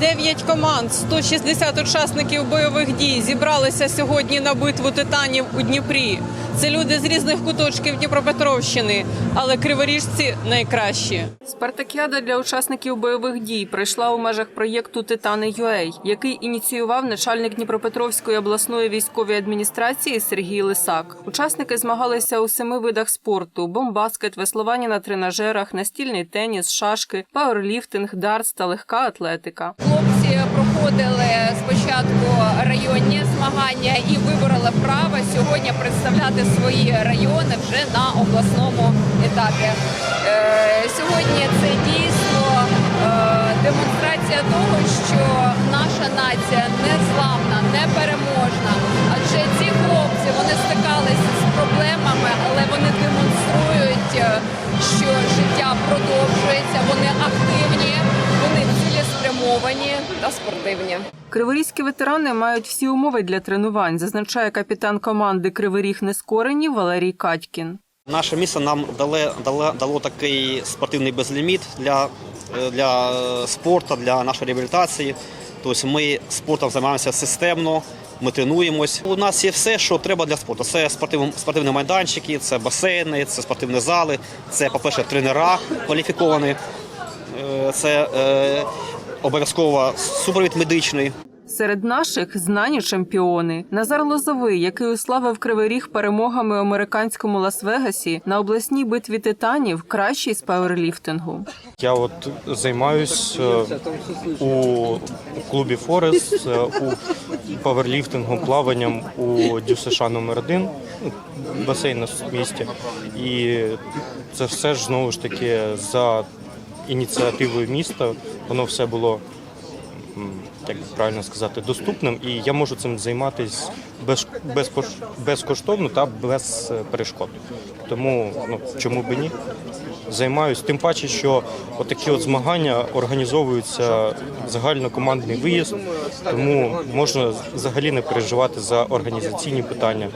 Дев'ять команд, 160 учасників бойових дій зібралися сьогодні на битву титанів у Дніпрі. Це люди з різних куточків Дніпропетровщини, але криворіжці найкращі. Спартакіада для учасників бойових дій пройшла у межах проєкту Титани ЮЕЙ, який ініціював начальник Дніпропетровської обласної військової адміністрації Сергій Лисак. Учасники змагалися у семи видах спорту: бомбаскет, веслування на тренажерах, настільний теніс, шашки, пауерліфтинг, дартс та легка атлетика. Хлопці проходили спочатку районні змагання і вибороли право сьогодні представляти свої райони вже на обласному етапі. Е, Сьогодні це дійсно е, демонстрація того, що наша нація спортивні. Криворізькі ветерани мають всі умови для тренувань, зазначає капітан команди Кривий Ріг Нескорені Валерій Катькін. Наше місто нам дало, дало, дало такий спортивний безліміт для, для спорту, для нашої реабілітації. Тобто ми спортом займаємося системно, ми тренуємось. У нас є все, що треба для спорту. Це спортивні, спортивні майданчики, це басейни, це спортивні зали, це, по-перше, тренера кваліфіковані, е, це е, обов'язково супровід медичний. Серед наших знані чемпіони Назар Лозовий, який уславив Кривий Ріг перемогами у американському Лас-Вегасі на обласній битві титанів, кращий з пауерліфтингу. Я от займаюсь е, у клубі Форест, е, у паверліфтингу, плаванням у ДЮСШ номер 1 басейн на місті. І це все ж знову ж таки за ініціативою міста. Воно все було як правильно сказати, доступним, і я можу цим займатися без, безпош- безкоштовно та без е, перешкод. Тому ну чому б ні? Займаюсь. Тим паче, що отакі от змагання організовуються загальнокомандний виїзд, тому можна взагалі не переживати за організаційні питання.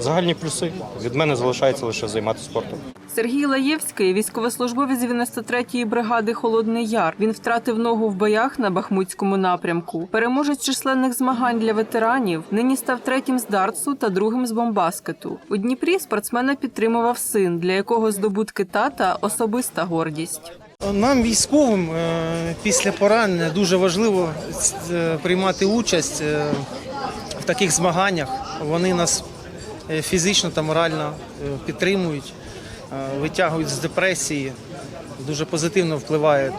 Загальні плюси від мене залишається лише займатися спортом. Сергій Лаєвський, військовослужбовець 93-ї бригади Холодний Яр. Він втратив ногу в боях на Бахмутському напрямку. Переможець численних змагань для ветеранів. Нині став третім з дартсу та другим з бомбаскету. У Дніпрі спортсмена підтримував син, для якого здобутки тата особиста гордість. Нам, військовим, е, після поранення дуже важливо е, приймати участь е, в таких змаганнях. Вони нас фізично та морально е, підтримують, е, витягують з депресії, дуже позитивно впливає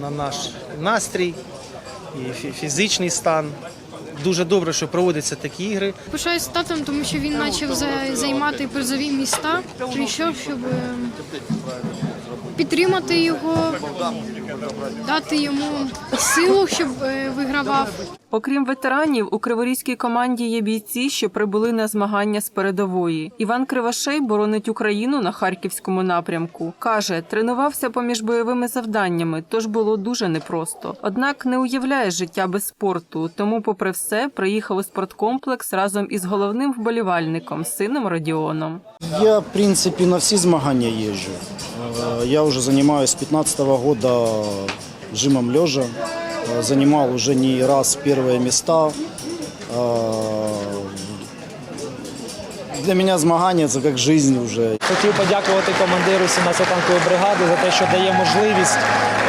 на наш настрій і фі- фізичний стан. Дуже добре, що проводяться такі ігри. Пишаюсь татом, тому що він почав займати призові міста. Прийшов, щоб е, підтримати його, дати йому силу, щоб е, вигравав. Окрім ветеранів, у криворізькій команді є бійці, що прибули на змагання з передової. Іван Кривошей боронить Україну на харківському напрямку. каже, тренувався поміж бойовими завданнями, тож було дуже непросто. Однак не уявляє життя без спорту. Тому, попри все, приїхав у спорткомплекс разом із головним вболівальником сином Родіоном. Я, в принципе, на все змагания езжу. Э, Я уже занимаюсь с 15 года жимом лежа. Э, Занимал уже не раз первые места. Э, Для меня змагання це як жизнь уже. Хотів подякувати командиру 17-танкової бригади за те, що дає можливість,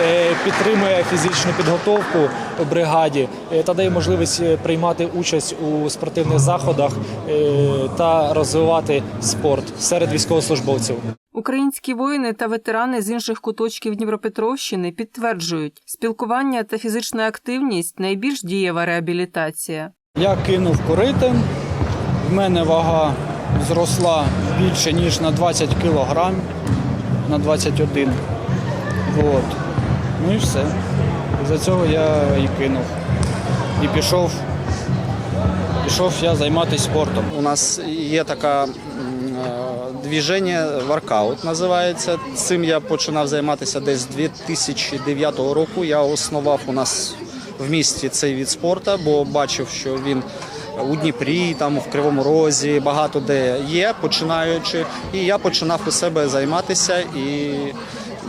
е, підтримує фізичну підготовку у бригаді е, та дає можливість е, приймати участь у спортивних заходах е, та розвивати спорт серед військовослужбовців. Українські воїни та ветерани з інших куточків Дніпропетровщини підтверджують, спілкування та фізична активність найбільш дієва реабілітація. Я кинув курити. В мене вага зросла більше, ніж на 20 кілограм, на 21. От. Ну і все. За цього я і кинув. І пішов, пішов я займатися спортом. У нас є така м, е, движення, воркаут називається. Цим я починав займатися десь з 2009 року. Я основав у нас в місті цей від спорту, бо бачив, що він у Дніпрі, там в Кривому Розі, багато де є, починаючи. І я починав у себе займатися і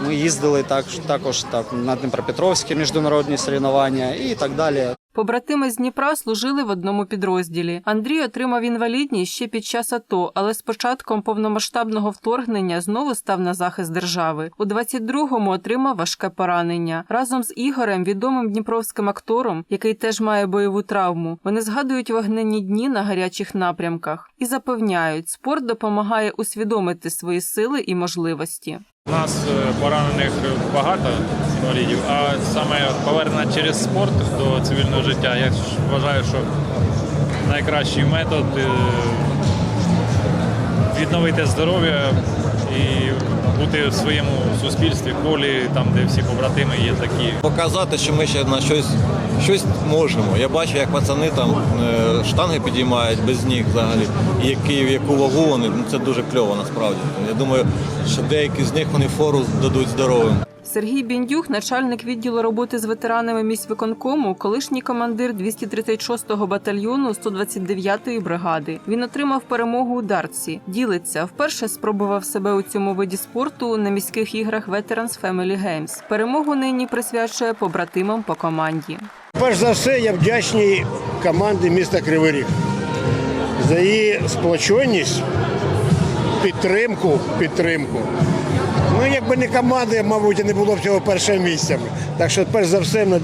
Ми їздили так, також так, на Дніпропетровські міжнародні соревнування і так далі. Побратими з Дніпра служили в одному підрозділі. Андрій отримав інвалідність ще під час АТО, але з початком повномасштабного вторгнення знову став на захист держави. У 22-му отримав важке поранення. Разом з Ігорем, відомим дніпровським актором, який теж має бойову травму, вони згадують вогненні дні на гарячих напрямках і запевняють, спорт допомагає усвідомити свої сили і можливості. У нас е, поранених багато інвалідів, а саме повернення через спорт до цивільного життя, я вважаю, що найкращий метод е, відновити здоров'я і бути в своєму суспільстві, колі, там, де всі побратими є такі. Показати, що ми ще на щось, щось можемо. Я бачу, як пацани там е, штанги підіймають без ніг взагалі, і які, яку вагу вони, ну це дуже кльово насправді. Я думаю, що деякі з них вони фору дадуть здоровим. Сергій Біндюх, начальник відділу роботи з ветеранами міськвиконкому, колишній командир 236-го батальйону 129-ї бригади. Він отримав перемогу у дартсі. Ділиться вперше спробував себе у цьому виді спорту на міських іграх Veterans Family Games. Перемогу нині присвячує побратимам по команді. Перш за все, я вдячний команді міста Кривий Ріг за її сплоченість, підтримку, підтримку. Ну, якби не команда, мабуть, не було б цього першого місця. Так що, перш за все, ми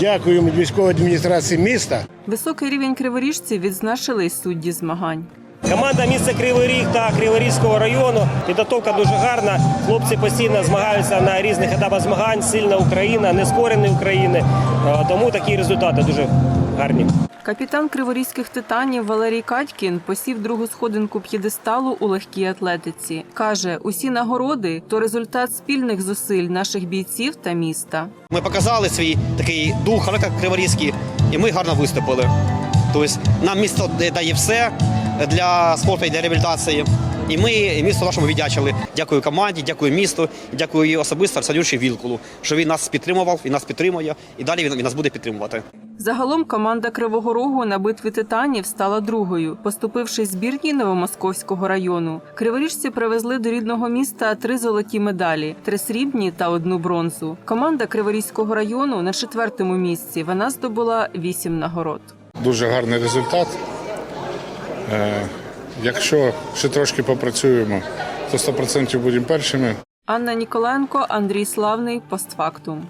дякуємо військовій адміністрації міста. Високий рівень криворіжців відзначили й судді змагань. Команда міста Кривий Ріг та Криворізького району. Підготовка дуже гарна. Хлопці постійно змагаються на різних етапах змагань. Сильна Україна, нескорені України. Е, Тому такі результати дуже гарні. Капітан криворізьких титанів Валерій Катькін посів другу сходинку п'єдесталу у легкій атлетиці. Каже, усі нагороди то результат спільних зусиль наших бійців та міста. Ми показали свій такий дух, криворізький, і ми гарно виступили. Тобто нам місто дає все для спорту і для реабілітації. І ми місто нашому віддячили. Дякую команді, дякую місту, дякую особисто Арсенюші Вілкулу, що він нас підтримував, він нас підтримує, і далі він нас буде підтримувати. Загалом команда Кривого Рогу на битві титанів стала другою, поступивши збірній Новомосковського району. Криворіжці привезли до рідного міста три золоті медалі, три срібні та одну бронзу. Команда Криворізького району на четвертому місці. Вона здобула вісім нагород. Дуже гарний результат. Е, Якщо ще трошки попрацюємо, то 100% будемо першими. Анна Ніколенко, Андрій Славний, постфактум.